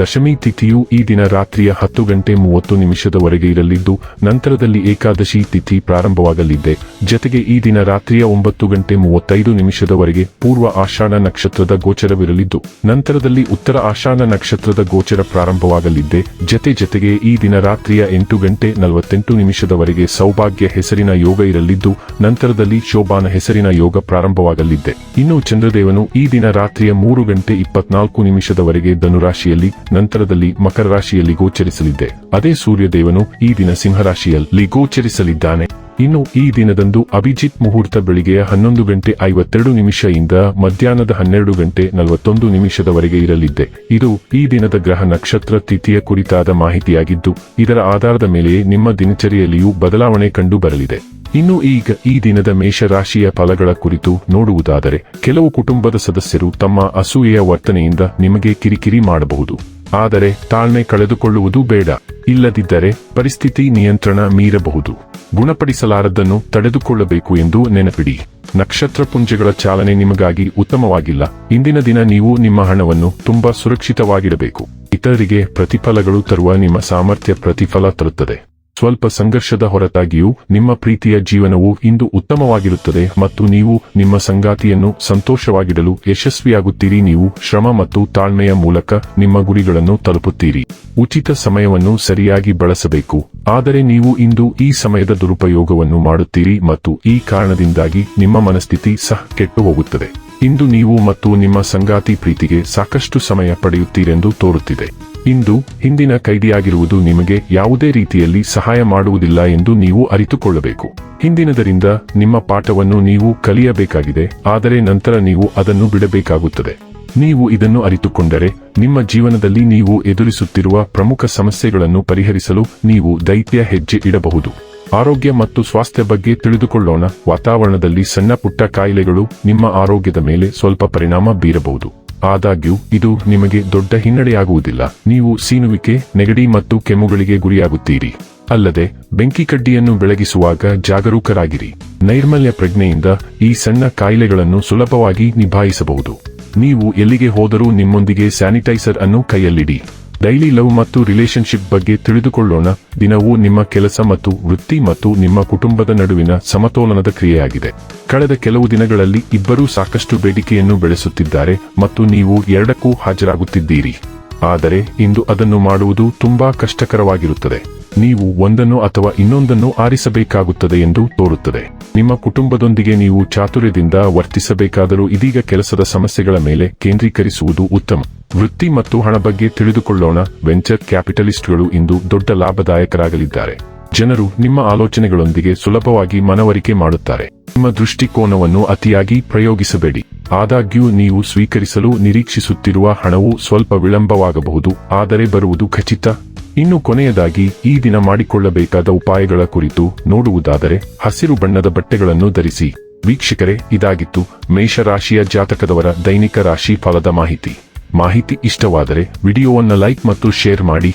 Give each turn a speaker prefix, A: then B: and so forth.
A: ದಶಮಿ ತಿಥಿಯು ಈ ದಿನ ರಾತ್ರಿಯ ಹತ್ತು ಗಂಟೆ ಮೂವತ್ತು ನಿಮಿಷದವರೆಗೆ ಇರಲಿದ್ದು, ನಂತರದಲ್ಲಿ ಏಕಾದಶಿ ತಿಥಿ ಪ್ರಾರಂಭವಾಗಲಿದೆ. ಜತೆಗೆ ಈ ದಿನ ರಾತ್ರಿಯ ಒಂಬತ್ತು ಗಂಟೆ ಮೂವತ್ತೈದು ನಿಮಿಷದವರೆಗೆ ಪೂರ್ವ ಆಷಾಢ ನಕ್ಷತ್ರದ ಗೋಚರವಿರಲಿದ್ದು, ನಂತರದಲ್ಲಿ ಉತ್ತರ ಆಷಾಢ ನಕ್ಷತ್ರದ ಗೋಚರ ಪ್ರಾರಂಭವಾಗಲಿದೆ. ಜತೆ ಜತೆಗೆ ಈ ದಿನ ರಾತ್ರಿಯ ಎಂಟು ಗಂಟೆ ನಲವತ್ತೆಂಟು ನಿಮಿಷದವರೆಗೆ ಸೌಭಾಗ್ಯ ಹೆಸರಿನ ಯೋಗ ಇರಲಿದ್ದು, ನಂತರದಲ್ಲಿ ಶೋಭಾನ ಹೆಸರಿನ ಯೋಗ ಪ್ರಾರಂಭವಾಗಲಿದೆ. ಇನ್ನು ಚಂದ್ರದೇವನು ಈ ದಿನ ರಾತ್ರಿಯ ಮೂರು ಗಂಟೆ ಇಪ್ಪತ್ನಾಲ್ಕು ನಿಮಿಷದವರೆಗೆ ಧನುರಾಶಿಯಲ್ಲಿ ನಂತರದಲ್ಲಿ ಮಕರ ರಾಶಿಯಲ್ಲಿ ಗೋಚರಿಸಲಿದೆ ಅದೇ ಸೂರ್ಯದೇವನು ಈ ದಿನ ಸಿಂಹರಾಶಿಯಲ್ಲಿ ಗೋಚರಿಸಲಿದ್ದಾನೆ. ಇನ್ನು ಈ ದಿನದಂದು ಅಭಿಜಿತ್ ಮುಹೂರ್ತ ಬೆಳಿಗ್ಗೆಯ ಹನ್ನೊಂದು ಗಂಟೆ ಐವತ್ತೆರಡು ನಿಮಿಷದಿಂದ ಮಧ್ಯಾಹ್ನದ ಹನ್ನೆರಡು ಗಂಟೆ ನಲವತ್ತೊಂದು ನಿಮಿಷದವರೆಗೆ ಇರಲಿದ್ದೆ. ಇದು ಈ ದಿನದ ಗ್ರಹ ನಕ್ಷತ್ರ ತಿಥಿಯ ಕುರಿತಾದ ಮಾಹಿತಿಯಾಗಿದ್ದು, ಇದರ ಆಧಾರದ ಮೇಲೆ ನಿಮ್ಮ ದಿನಚರಿಯಲ್ಲಿಯೂ ಬದಲಾವಣೆ ಕಂಡು ಬರಲಿದೆ ಇನ್ನು ಈಗ ಈ ದಿನದ ಮೇಷರಾಶಿಯ ಫಲಗಳ ಕುರಿತು ನೋಡುವುದಾದರೆ, ಕೆಲವು ಕುಟುಂಬದ ಸದಸ್ಯರು ತಮ್ಮ ಅಸೂಯೆಯ ವರ್ತನೆಯಿಂದ ನಿಮಗೆ ಕಿರಿಕಿರಿ ಮಾಡಬಹುದು. ಆದರೆ ತಾಳ್ಮೆ ಕಳೆದುಕೊಳ್ಳುವುದು ಬೇಡ. ಇಲ್ಲದಿದ್ದರೆ ಪರಿಸ್ಥಿತಿ ನಿಯಂತ್ರಣ ಮೀರಬಹುದು. ಗುಣಪಡಿಸಲಾರದನ್ನು ತಡೆದುಕೊಳ್ಳಬೇಕು ಎಂದು ನೆನಪಿಡಿ. ನಕ್ಷತ್ರ ಪುಂಜಗಳ ಚಾಲನೆ ನಿಮಗಾಗಿ ಉತ್ತಮವಾಗಿಲ್ಲ. ಇಂದಿನ ದಿನ ನೀವು ನಿಮ್ಮ ಹಣವನ್ನು ತುಂಬಾ ಸುರಕ್ಷಿತವಾಗಿಡಬೇಕು. ಇತರರಿಗೆ ಪ್ರತಿಫಲಗಳು ತರುವ ನಿಮ್ಮ ಸಾಮರ್ಥ್ಯ ಪ್ರತಿಫಲ ತರುತ್ತದೆ. ಸ್ವಲ್ಪ ಸಂಘರ್ಷದ ಹೊರತಾಗಿಯೂ ನಿಮ್ಮ ಪ್ರೀತಿಯ ಜೀವನವು ಇಂದು ಉತ್ತಮವಾಗಿರುತ್ತದೆ ಮತ್ತು ನೀವು ನಿಮ್ಮ ಸಂಗಾತಿಯನ್ನು ಸಂತೋಷವಾಗಿಡಲು ಯಶಸ್ವಿಯಾಗುತ್ತೀರಿ. ನೀವು ಶ್ರಮ ಮತ್ತು ತಾಳ್ಮೆಯ ಮೂಲಕ ನಿಮ್ಮ ಗುರಿಗಳನ್ನು ತಲುಪುತ್ತೀರಿ. ಉಚಿತ ಸಮಯವನ್ನು ಸರಿಯಾಗಿ ಬಳಸಬೇಕು. ಆದರೆ ನೀವು ಇಂದು ಈ ಸಮಯದ ದುರುಪಯೋಗವನ್ನು ಮಾಡುತ್ತೀರಿ ಮತ್ತು ಈ ಕಾರಣದಿಂದಾಗಿ ನಿಮ್ಮ ಮನಸ್ಥಿತಿ ಸಹ ಕೆಟ್ಟು ಹೋಗುತ್ತದೆ ಇಂದು ನೀವು ಮತ್ತು ನಿಮ್ಮ ಸಂಗಾತಿ ಪ್ರೀತಿಗೆ ಸಾಕಷ್ಟು ಸಮಯ ಪಡೆಯುತ್ತೀರೆಂದು ತೋರುತ್ತಿದೆ. ಇಂದು ಹಿಂದಿನ ಕೈದಿಯಾಗಿರುವುದು ನಿಮಗೆ ಯಾವುದೇ ರೀತಿಯಲ್ಲಿ ಸಹಾಯ ಮಾಡುವುದಿಲ್ಲ ಎಂದು ನೀವು ಅರಿತುಕೊಳ್ಳಬೇಕು. ಹಿಂದಿನದರಿಂದ ನಿಮ್ಮ ಪಾಠವನ್ನು ನೀವು ಕಲಿಯಬೇಕಾಗಿದೆ, ಆದರೆ ನಂತರ ನೀವು ಅದನ್ನು ಬಿಡಬೇಕಾಗುತ್ತದೆ. ನೀವು ಇದನ್ನು ಅರಿತುಕೊಂಡರೆ ನಿಮ್ಮ ಜೀವನದಲ್ಲಿ ನೀವು ಎದುರಿಸುತ್ತಿರುವ ಪ್ರಮುಖ ಸಮಸ್ಯೆಗಳನ್ನು ಪರಿಹರಿಸಲು ನೀವು ದೈತ್ಯ ಹೆಜ್ಜೆ ಇಡಬಹುದು. ಆರೋಗ್ಯ ಮತ್ತು ಸ್ವಾಸ್ಥ್ಯ ಬಗ್ಗೆ ತಿಳಿದುಕೊಳ್ಳೋಣ, ವಾತಾವರಣದಲ್ಲಿ ಸಣ್ಣ ಪುಟ್ಟ ಕಾಯಿಲೆಗಳು ನಿಮ್ಮ ಆರೋಗ್ಯದ ಮೇಲೆ ಸ್ವಲ್ಪ ಪರಿಣಾಮ ಬೀರಬಹುದು. ಆದಾಗ್ಯೂ, ಇದು ನಿಮಗೆ ದೊಡ್ಡ ಹಿನ್ನಡೆಯಾಗುವುದಿಲ್ಲ. ನೀವು ಸೀನುವಿಕೆ, ನೆಗಡಿ ಮತ್ತು ಕೆಮ್ಮುಗಳಿಗೆ ಗುರಿಯಾಗುತ್ತೀರಿ. ಅಲ್ಲದೆ, ಬೆಂಕಿ ಕಡ್ಡಿಯನ್ನು ಬೆಳಗಿಸುವಾಗ ಜಾಗರೂಕರಾಗಿರಿ. ನೈರ್ಮಲ್ಯ ಪ್ರಜ್ಞೆಯಿಂದ ಈ ಸಣ್ಣ ಕಾಯಿಲೆಗಳನ್ನು ಸುಲಭವಾಗಿ ನಿಭಾಯಿಸಬಹುದು. ನೀವು ಎಲ್ಲಿಗೆ ಹೋದರೂ ನಿಮ್ಮೊಂದಿಗೆ ಸ್ಯಾನಿಟೈಸರ್ ಅನ್ನು ಕೈಯಲ್ಲಿಡಿ. ಡೈಲಿ ಲವ್ ಮತ್ತು ರಿಲೇಶನ್ಶಿಪ್ ಬಗ್ಗೆ ತಿಳಿದುಕೊಳ್ಳೋಣ. ದಿನವೂ ನಿಮ್ಮ ಕೆಲಸ ಮತ್ತು ವೃತ್ತಿ ಮತ್ತು ನಿಮ್ಮ ಕುಟುಂಬದ ನಡುವಿನ ಸಮತೋಲನದ ಕ್ರಿಯೆಯಾಗಿದೆ. ಕಳೆದ ಕೆಲವು ದಿನಗಳಲ್ಲಿ ಇಬ್ಬರೂ ಸಾಕಷ್ಟು ಬೇಡಿಕೆಯನ್ನು ಬೆಳೆಸುತ್ತಿದ್ದಾರೆ ಮತ್ತು ನೀವು ಎರಡಕ್ಕೂ ಹಾಜರಾಗುತ್ತಿದ್ದೀರಿ. ಆದರೆ ಇಂದು ಅದನ್ನು ಮಾಡುವುದು ತುಂಬಾ ಕಷ್ಟಕರವಾಗಿರುತ್ತದೆ. ನೀವು ಒಂದನ್ನು ಅಥವಾ ಇನ್ನೊಂದನ್ನು ಆರಿಸಬೇಕಾಗುತ್ತದೆ ಎಂದು ತೋರುತ್ತದೆ. ನಿಮ್ಮ ಕುಟುಂಬದೊಂದಿಗೆ ನೀವು ಚಾತುರ್ಯದಿಂದ ವರ್ತಿಸಬೇಕಾದರೂ ಇದೀಗ ಕೆಲಸದ ಸಮಸ್ಯೆಗಳ ಮೇಲೆ ಕೇಂದ್ರೀಕರಿಸುವುದು ಉತ್ತಮ. ವೃತ್ತಿ ಮತ್ತು ಹಣ ಬಗ್ಗೆ ತಿಳಿದುಕೊಳ್ಳೋಣ. ವೆಂಚರ್ ಕ್ಯಾಪಿಟಲಿಸ್ಟ್ಗಳು ಇಂದು ದೊಡ್ಡ ಲಾಭದಾಯಕರಾಗಲಿದ್ದಾರೆ. ಜನರು ನಿಮ್ಮ ಆಲೋಚನೆಗಳೊಂದಿಗೆ ಸುಲಭವಾಗಿ ಮನವರಿಕೆ ಮಾಡುತ್ತಾರೆ. ನಿಮ್ಮ ದೃಷ್ಟಿಕೋನವನ್ನು ಅತಿಯಾಗಿ ಪ್ರಯೋಗಿಸಬೇಡಿ. ಆದಾಗ್ಯೂ ನೀವು ಸ್ವೀಕರಿಸಲು ನಿರೀಕ್ಷಿಸುತ್ತಿರುವ ಹಣವು ಸ್ವಲ್ಪ ವಿಳಂಬವಾಗಬಹುದು, ಆದರೆ ಬರುವುದು ಖಚಿತ. ಇನ್ನು ಕೊನೆಯದಾಗಿ, ಈ ದಿನ ಮಾಡಿಕೊಳ್ಳಬೇಕಾದ ಉಪಾಯಗಳ ಕುರಿತು ನೋಡುವುದಾದರೆ, ಹಸಿರು ಬಣ್ಣದ ಬಟ್ಟೆಗಳನ್ನು ಧರಿಸಿ. ವೀಕ್ಷಕರೇ, ಇದಾಗಿತ್ತು ಮೇಷರಾಶಿಯ ಜಾತಕದವರ ದೈನಿಕ ರಾಶಿ ಫಲದ ಮಾಹಿತಿ. ಮಾಹಿತಿ ಇಷ್ಟವಾದರೆ, ವಿಡಿಯೋವನ್ನು ಲೈಕ್ ಮತ್ತು ಶೇರ್ ಮಾಡಿ.